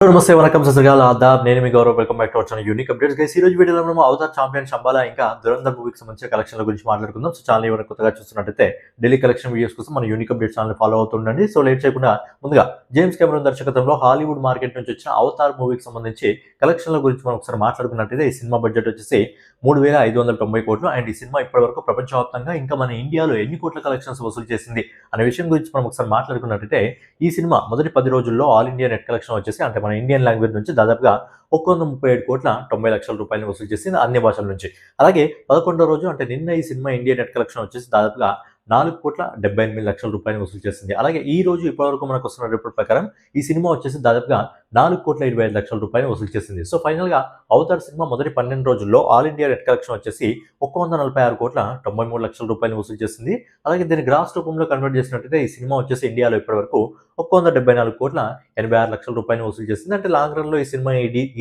నమస్తే వనకం ససగాల ఆదాబ్. నేను మీ Gaurav welcome back to our unique updates. Guys ఈ రోజు వీడియోలో మనం అవతార్ ఛాంపియన్ షంబాలా ఇంకా దురంధర్ మూవీకి సంబంధించిన కలెక్షన్ల గురించి మాట్లాడుకుందాం. సో ఛానల్ ఎవరైనా కొత్తగా చూస్తున్నట్టయితే డైలీ కలెక్షన్ వీడియోస్ కోసం మన యూనిక్ అప్డేట్ ఛానల్ ఫాలో అవుతుండండి సో లేట్ చేయకుండా ముందుగా జేమ్స్ కెమెరన్ దర్శకత్వంలో హాలీవుడ్ మార్కెట్ నుంచి వచ్చిన అవతార్ మూవీకి సంబంధించి కలెక్షన్ల గురించి మనం ఒకసారి మాట్లాడుకున్నట్టయితే ఈ సినిమా బడ్జెట్ వచ్చేసి మూడు వేల ఐదు వందల తొంభై కోట్లు. అండ్ ఈ సినిమా ఇప్పటివరకు ప్రపంచవ్యాప్తంగా ఇంకా మన ఇండియాలో ఎన్ని కోట్ల కలెక్షన్స్ వసూలు చేసింది అనే విషయం గురించి మనం ఒకసారి మాట్లాడుకున్నట్టయితే ఈ సినిమా మొదటి పది రోజుల్లో ఆల్ ఇండియా నెట్ కలెక్షన్ వచ్చేసి అంటే మన ఇండియన్ లాంగ్వేజ్ నుంచి దాదాపుగా ఒక్క వంద ముప్పై ఏడు కోట్ల తొంభై లక్షల రూపాయలు వసూలు చేసింది అన్ని భాషల నుంచి. అలాగే పదకొండో రోజు అంటే నిన్న ఈ సినిమా ఇండియా నెట్ కలెక్షన్ వచ్చేసి దాదాపుగా నాలుగు కోట్ల డెబ్బై ఎనిమిది లక్షల రూపాయలు వసూలు చేసింది. అలాగే ఈ రోజు ఇప్పటివరకు మనకు వస్తున్న రిపోర్ట్ ప్రకారం ఈ సినిమా వచ్చేసి దాదాపుగా నాలుగు కోట్ల ఇరవై ఐదు లక్షల రూపాయలు వసూలు చేసింది. సో ఫైనల్గా అవతార్ సినిమా మొదటి పన్నెండు రోజుల్లో ఆల్ ఇండియా నెట్ కలెక్షన్ వచ్చేసి ఒక్క వంద నలభై ఆరు కోట్ల తొంభై మూడు లక్షల రూపాయలు వసూలు చేసింది. అలాగే దీన్ని గ్రాస్ రూపంలో కన్వర్ట్ చేసినట్టయితే ఈ సినిమా వచ్చేసి ఇండియాలో ఇప్పటివరకు ఒక్క వంద డెబ్బై నాలుగు కోట్ల ఎనభై ఆరు లక్షల రూపాయలు వసూలు చేసింది. అంటే లాంగ్ రన్లో ఈ సినిమా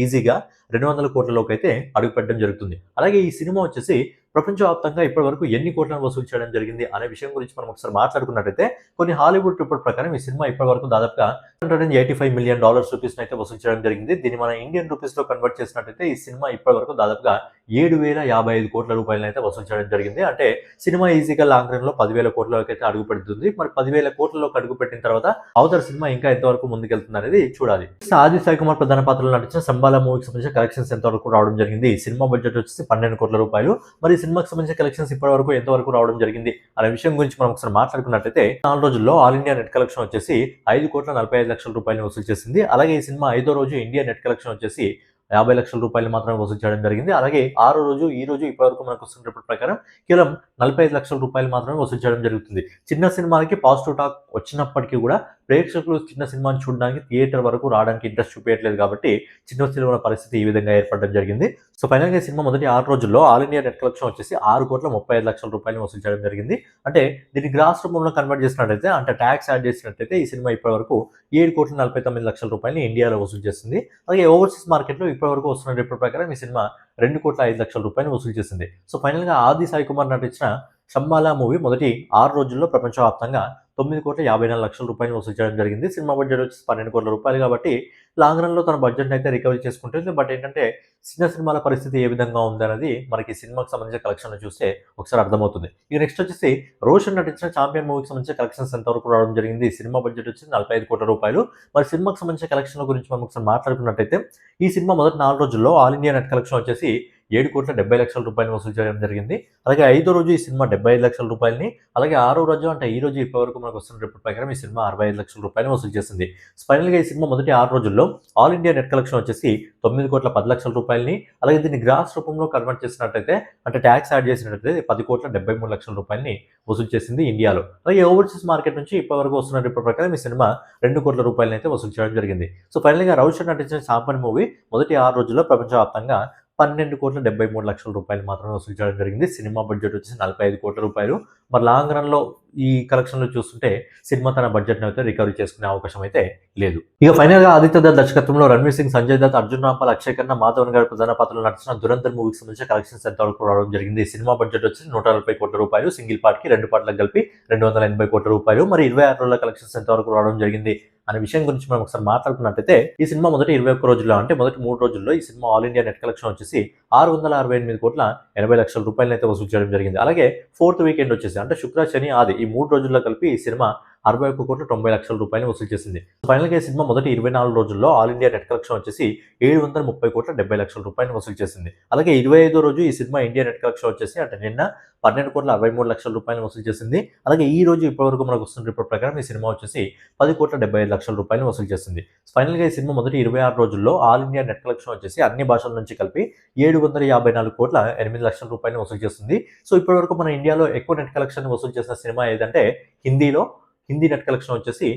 ఈజీగా రెండు వందల కోట్లలోకి అయితే అడుగుపెట్టడం జరుగుతుంది. అలాగే ఈ సినిమా వచ్చేసి ప్రపంచవ్యాప్తంగా ఇప్పటి వరకు ఎన్ని కోట్లను వసూలు చేయడం జరిగింది అనే విషయం గురించి మనం ఒకసారి మాట్లాడుకున్నట్టయితే కొన్ని హాలీవుడ్ రిపోర్ట్ ప్రకారం ఈ సినిమా ఇప్పటి వరకు దాదాపుగా hundred and eighty five million dollars rupees అయితే వసూలు చేయడం జరిగింది. దీన్ని మన ఇండియన్ రూపీస్లో కన్వర్ట్ చేసినట్టయితే ఈ సినిమా ఇప్పటి వరకు దాదాపుగా ఏడు వేల యాభై ఐదు కోట్ల రూపాయలను అయితే వసూలు చేయడం జరిగింది. అంటే సినిమా ఈజీగా లాంగ్ రన్లో పదివేల కోట్లలోకి అయితే అడుగు పెడుతుంది మరి పదివేల కోట్లలోకి అడుగు పెట్టిన తర్వాత అవతర సినిమా ఇంకా ఎంతవరకు ముందుకెళ్తుంది అనేది చూడాలి ఆది సాయి కుమార్ ప్రధాన పాత్రలో నటించిన సంబాల మూవీకి సంబంధించిన కలెక్షన్స్ ఎంతవరకు రావడం జరిగింది? సినిమా బడ్జెట్ వచ్చేసి పన్నెండు కోట్ల రూపాయలు. మరి సినిమాకి సంబంధించిన కలెక్షన్స్ ఇప్పటి వరకు ఎంతవరకు రావడం జరిగింది అనే విషయం గురించి మనం ఒకసారి మాట్లాడుకున్నట్లయితే నాలుగు రోజుల్లో ఆల్ ఇండియా నెట్ కలెక్షన్ వచ్చేసి ఐదు కోట్ల నలభై ఐదు లక్షల రూపాయలు వసూలు చేసింది. అలాగే ఈ సినిమా ఐదో రోజు ఇండియా నెట్ కలెక్షన్ వచ్చేసి యాభై లక్షల రూపాయలు మాత్రమే వసూలు చేయడం జరిగింది. అలాగే ఆరో రోజు ఈ రోజు ఇప్పటివరకు మనకు వస్తున్న రిపోర్ట్ ప్రకారం కేవలం నలభై ఐదు లక్షల రూపాయలు మాత్రమే వసూలు చేయడం జరుగుతుంది. చిన్న సినిమాలకి పాజిటివ్ టాక్ వచ్చినప్పటికీ కూడా ప్రేక్షకులు చిన్న సినిమాని చూడడానికి థియేటర్ వరకు రావడానికి ఇంట్రెస్ట్ చూపించట్లేదు కాబట్టి చిన్న సినిమా పరిస్థితి ఈ విధంగా ఏర్పడడం జరిగింది. సో ఫైనల్గా ఈ సినిమా మొదటి ఆరు రోజుల్లో ఆల్ ఇండియా నెట్ కలెక్షన్ వచ్చేసి ఆరు కోట్ల ముప్పై ఐదు లక్షల రూపాయలు వసూలు చేయడం జరిగింది. అంటే దీన్ని గ్రాస్ రూపంలో కన్వర్ట్ చేసినట్టయితే అంటే ట్యాక్స్ యాడ్ చేసినట్టయితే ఈ సినిమా ఇప్పటివరకు ఏడు కోట్ల నలభై తొమ్మిది లక్షల రూపాయలు ఇండియాలో వసూలు చేసింది. అలాగే ఓవర్సీస్ మార్కెట్లో ఇప్పటివరకు వస్తున్న రిపోర్ట్ ప్రకారం ఈ సినిమా రెండు కోట్ల ఐదు లక్షల రూపాయలు వసూలు చేసింది. సో ఫైనల్గా ఆది సాయి కుమార్ నటించిన సంబాలా మూవీ మొదటి ఆరు రోజుల్లో ప్రపంచవ్యాప్తంగా తొమ్మిది కోట్ల యాభై నాలుగు లక్షల రూపాయలు వసూలు చేయడం జరిగింది. సినిమా బడ్జెట్ వచ్చి పన్నెండు కోట్ల రూపాయలు కాబట్టి లాంగ్ రన్లో తన బడ్జెట్ని అయితే రికవరీ చేసుకుంటుంది. బట్ ఏంటంటే చిన్న సినిమాల పరిస్థితి ఏ విధంగా ఉందనేది మనకి సినిమాకి సంబంధించిన కలెక్షన్ చూస్తే ఒకసారి అర్థమవుతుంది. ఇక నెక్స్ట్ వచ్చేసి రోషన్ నటించిన ఛాంపియన్ మూవీకి సంబంధించిన కలెక్షన్స్ ఎంతవరకు రావడం జరిగింది? ఈ సినిమా బడ్జెట్ వచ్చి నలభై ఐదు కోట్ల రూపాయలు. మరి సినిమాకి సంబంధించిన కలెక్షన్ల గురించి మనం ఒకసారి మాట్లాడుకున్నట్టయితే ఈ సినిమా మొదటి నాలుగు రోజుల్లో ఆల్ ఇండియా నెట్ కలెక్షన్ వచ్చేసి ఏడు కోట్ల డెబ్బై లక్షల రూపాయలు వసూలు చేయడం జరిగింది. అలాగే ఐదో రోజు ఈ సినిమా డెబ్బై ఐదు లక్షల రూపాయలని అలాగే ఆరో రోజు అంటే ఈ రోజు ఇప్పటివరకు మనకు వస్తున్న రిపోర్ట్ ప్రకారం ఈ సినిమా అరవై ఐదు లక్షల రూపాయలు వసూలు చేసింది. ఫైనల్గా ఈ సినిమా మొదటి ఆరు రోజుల్లో ఆల్ ఇండియా నెట్ కలెక్షన్ వచ్చేసి తొమ్మిది కోట్ల పది లక్షల రూపాయలని అలాగే దీన్ని గ్రాస్ రూపంలో కన్వర్ట్ చేసినట్టయితే అంటే ట్యాక్స్ యాడ్ చేసినట్టయితే పది కోట్ల డెబ్బై మూడు లక్షల రూపాయలని వసూలు చేసింది ఇండియాలో అలాగే ఓవర్సీస్ మార్కెట్ నుంచి ఇప్పటివరకు వస్తున్న రిపోర్ట్ ప్రకారం ఈ సినిమా రెండు కోట్ల రూపాయలని అయితే వసూలు చేయడం జరిగింది. సో ఫైనల్గా రౌషన్ నటించిన సాంపన్ మూవీ మొదటి ఆరు రోజుల్లో ప్రపంచవ్యాప్తంగా పన్నెండు కోట్ల డెబ్బై మూడు లక్షల రూపాయలు మాత్రమే వసూలు చేయడం జరిగింది. సినిమా బడ్జెట్ వచ్చేసి నలభై ఐదు కోట్ల రూపాయలు. మరి లాంగ్ రన్లో ఈ కలెక్షన్లో చూస్తుంటే సినిమా తన బడ్జెట్ని అయితే రికవరీ చేసుకునే అవకాశం అయితే లేదు. ఇక ఫైనల్గా ఆదిత్య దత్ దర్శకత్వంలో రణ్వీర్ సింగ్ సంజయ్ దత్ అర్జున్ రాంపాల్ అక్షయ్ ఖన్నా మాధవన్ గారి ప్రధాన పాత్రలో నటించిన దురంధర్ మూవీకి సంబంధించిన కలెక్షన్స్ ఎంత వరకు రావడం జరిగింది? సినిమా బడ్జెట్ వచ్చి నూట నలభై కోట్ల రూపాయలు. సింగిల్ పార్ట్కి రెండు పార్ట్లకు కలిపి రెండు వందల ఎనభై కోట్ల రూపాయలు. మరి ఇరవై ఆరు రోజుల కలెక్షన్స్ ఎంతవరకు రావడం జరిగింది? అనే విషయం గురించి మనం ఒకసారి మాట్లాడుకున్నట్టయితే ఈ సినిమా మొదటి ఇరవై ఒక్క రోజుల్లో అంటే మొదటి మూడు రోజుల్లో ఈ సినిమా ఆల్ ఇండియా నెట్ కలెక్షన్ వచ్చేసి ఆరు వందల అరవై ఎనిమిది కోట్ల ఎనభై లక్షల రూపాయలను అయితే వసూలు చేయడం జరిగింది. అలాగే ఫోర్త్ వీకెండ్ వచ్చేసి అంటే శుక్ర శని ఆది ఈ మూడు రోజుల్లో కలిపి ఈ సినిమా అరవై ఒక్క కోట్ల తొంభై లక్షల రూపాయలు వసూలు చేసింది. ఫైనల్గా ఈ సినిమా మొదటి ఇరవై నాలుగు రోజుల్లో ఆల్ ఇండియా నెట్ కలెక్షన్ వచ్చేసి ఏడు వందల ముప్పై కోట్ల డెబ్బై లక్షల రూపాయలు వసూలు చేసింది. అలాగే ఇరవై ఐదో రోజు ఈ సినిమా ఇండియా నెట్ కలెక్షన్ వచ్చేసి అంటే నిన్న పన్నెండు కోట్ల అరవై మూడు లక్షల రూపాయలు వసూలు చేసింది. అలాగే ఈ రోజు ఇప్పటివరకు మనకు వస్తున్న రిపోర్ట్ ప్రకారం ఈ సినిమా వచ్చేసి పది కోట్ల డెబ్బై ఐదు లక్షల రూపాయలు వసూలు చేసింది. ఫైనల్గా ఈ సినిమా మొదటి ఇరవై ఆరు రోజుల్లో ఆల్ ఇండియా నెట్ కలెక్షన్ వచ్చేసి అన్ని భాషల నుంచి కలిపి ఏడు వందల యాభై నాలుగు కోట్ల ఎనిమిది లక్షల రూపాయలు వసూలు చేస్తుంది సో ఇప్పటివరకు మన ఇండియాలో ఎక్కువ నెట్ కలెక్షన్ వసూలు చేసిన సినిమా ఏదంటే హిందీలో హిందీ నెట్ కలెక్షన్ వచ్చేసి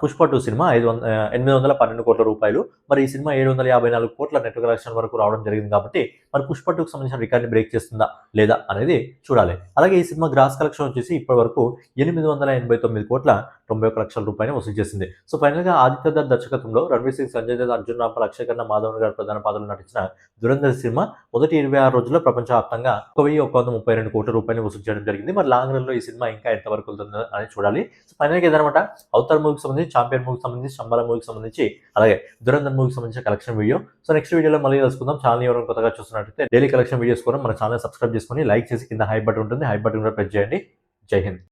పుష్ప టూ సినిమా ఐదు వంద ఎనిమిది వందల పన్నెండు కోట్ల రూపాయలు. మరి ఈ సినిమా ఏడు వందల యాభై నాలుగు కోట్ల నెట్ కలెక్షన్ వరకు రావడం జరిగింది కాబట్టి మరి పుష్ప టూకి సంబంధించిన రికార్డ్ని బ్రేక్ చేస్తుందా లేదా అనేది చూడాలి. అలాగే ఈ సినిమా గ్రాస్ కలెక్షన్ వచ్చేసి ఇప్పటి వరకు ఎనిమిది వందల ఎనభై తొమ్మిది కోట్ల తొంభై ఒక లక్షల రూపాయలు వసూలు చేసింది. సో ఫైనల్గా ఆదిత్య దత్ దర్శకత్వంలో రణవీర్ సింగ్ సంజయ్ దత్ అర్జున్ రాంపల్ అక్షయ్ ఖన్నా మాధవన్ గారు ప్రధాన పాత్రలు నటించిన దురంధర్ సినిమా మొదటి ఇరవై ఆరు రోజుల్లో ప్రపంచవ్యాప్తంగా ఒక వెయ్యి ఒక వంద ముప్పై రెండు కోట్ల రూపాయలు వసూలు చేయడం జరిగింది. మరి లాంగ్ రన్లో ఈ సినిమా ఇంకా ఎంతవరకు వెళ్తుందో అని చూడాలి. సో ఫైనల్గా ఏదనమాట అవతార్ మూవీకి సంబంధించి చాంపియన్ మూవీకి సంబంధించి శంబల మూవీకి సంబంధించి అలాగే దురంధర్ మూవీకి సంబంధించిన కలెక్షన్ వీడియో. సో నెక్స్ట్ వీడియోలో మళ్ళీ తెలుసుకుందాం ఛానల్ ఎవరైనా కొత్తగా చూస్తున్నట్టయితే డైలీ కలెక్షన్ వీడియోస్ కూడా మన ఛానల్ సబ్స్క్రైబ్ చేసుకొని లైక్ చేసి కింద హై బటన్ ఉంటుంది. హై బటన్ కూడా ప్రెస్ చేయండి. జై హింద్.